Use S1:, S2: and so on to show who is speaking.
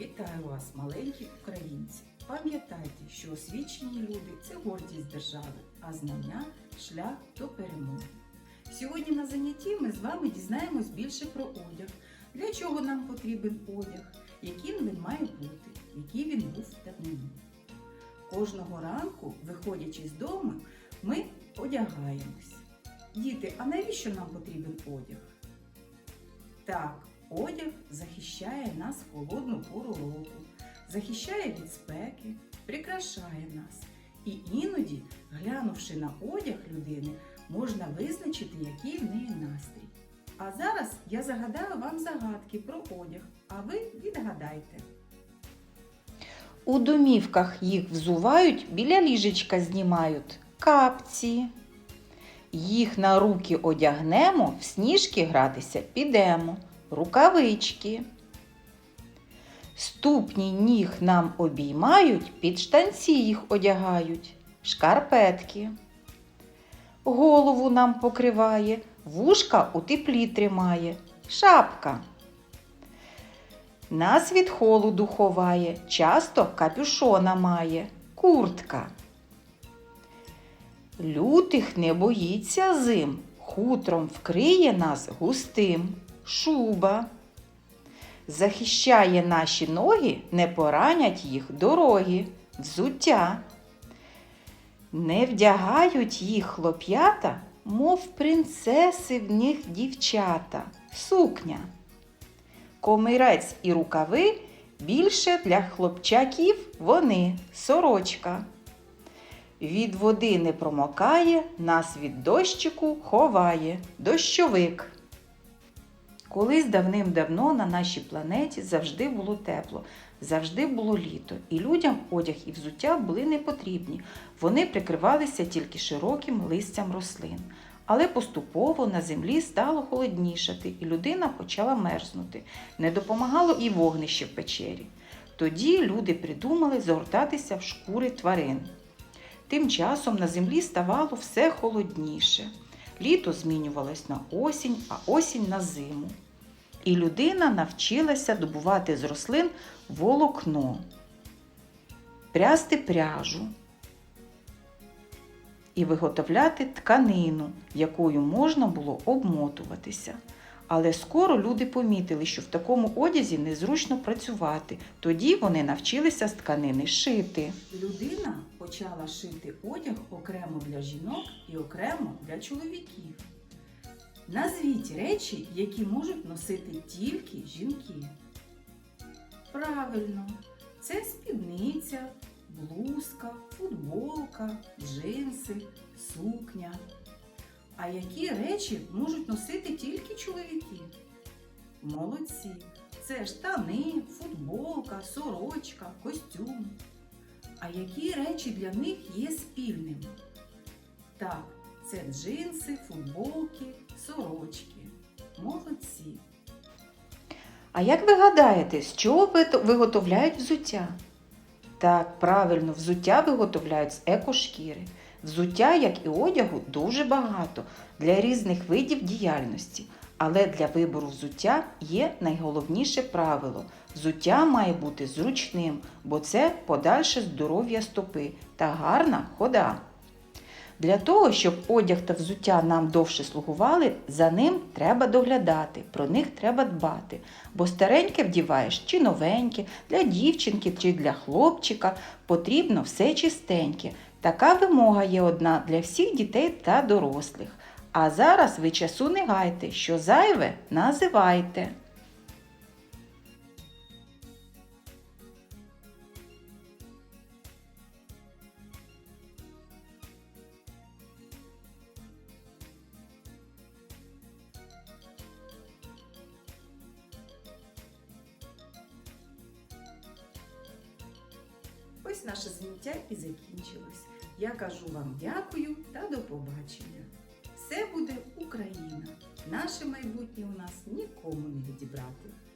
S1: Вітаю вас, маленькі українці! Пам'ятайте, що освічені люди це гордість держави, а знання шлях до перемоги. Сьогодні на занятті ми з вами дізнаємось більше про одяг, для чого нам потрібен одяг, яким він має бути, який він був давнину. Кожного ранку, виходячи з дому, ми одягаємось. Діти, а навіщо нам потрібен одяг? Так, одяг захищає нас в холодну пору року, захищає від спеки, прикрашає нас. І іноді, глянувши на одяг людини, можна визначити, який в неї настрій. А зараз я загадаю вам загадки про одяг, а ви відгадайте.
S2: У домівках їх взувають, біля ліжечка знімають капці. Їх на руки одягнемо, в сніжки гратися підемо, рукавички. Ступні ніг нам обіймають, під штанці їх одягають, шкарпетки. Голову нам покриває, вушка у теплі тримає, шапка. Нас від холоду ховає, часто капюшона має, куртка. Лютих не боїться зим, хутром вкриє нас густим, шуба. Захищає наші ноги, не поранять їх дороги, взуття. Не вдягають їх хлоп'ята, мов принцеси в них дівчата, сукня. Комирець і рукави більше для хлопчаків вони сорочка. Від води не промокає, нас від дощику ховає дощовик. Колись давним-давно на нашій планеті завжди було тепло, завжди було літо, і людям одяг і взуття були не потрібні. Вони прикривалися тільки широким листям рослин. Але поступово на землі стало холоднішати, і людина почала мерзнути. Не допомагало і вогнище в печері. Тоді люди придумали згортатися в шкури тварин. Тим часом на землі ставало все холодніше. Літо змінювалось на осінь, а осінь на зиму. І людина навчилася добувати з рослин волокно, прясти пряжу і виготовляти тканину, якою можна було обмотуватися. Але скоро люди помітили, що в такому одязі незручно працювати. Тоді вони навчилися з тканини шити.
S1: Людина почала шити одяг окремо для жінок і окремо для чоловіків. Назвіть речі, які можуть носити тільки жінки. Правильно, це спідниця, блузка, футболка, джинси, сукня. А які речі можуть носити тільки чоловіки? Молодці! Це штани, футболка, сорочка, костюм. А які речі для них є спільними? Так, це джинси, футболки, сорочки. Молодці!
S2: А як ви гадаєте, з чого виготовляють взуття? Так, правильно, взуття виготовляють з екошкіри. Взуття, як і одягу, дуже багато для різних видів діяльності. Але для вибору взуття є найголовніше правило. Взуття має бути зручним, бо це подальше здоров'я стопи та гарна хода. Для того, щоб одяг та взуття нам довше слугували, за ним треба доглядати, про них треба дбати. Бо стареньке вдіваєш чи новеньке, для дівчинки чи для хлопчика потрібно все чистеньке. Така вимога є одна для всіх дітей та дорослих. А зараз ви часу не гайте, що зайве називайте.
S1: Ось наше заняття і закінчилось. Я кажу вам дякую та до побачення. Все буде Україна. Наше майбутнє у нас нікому не відібрати.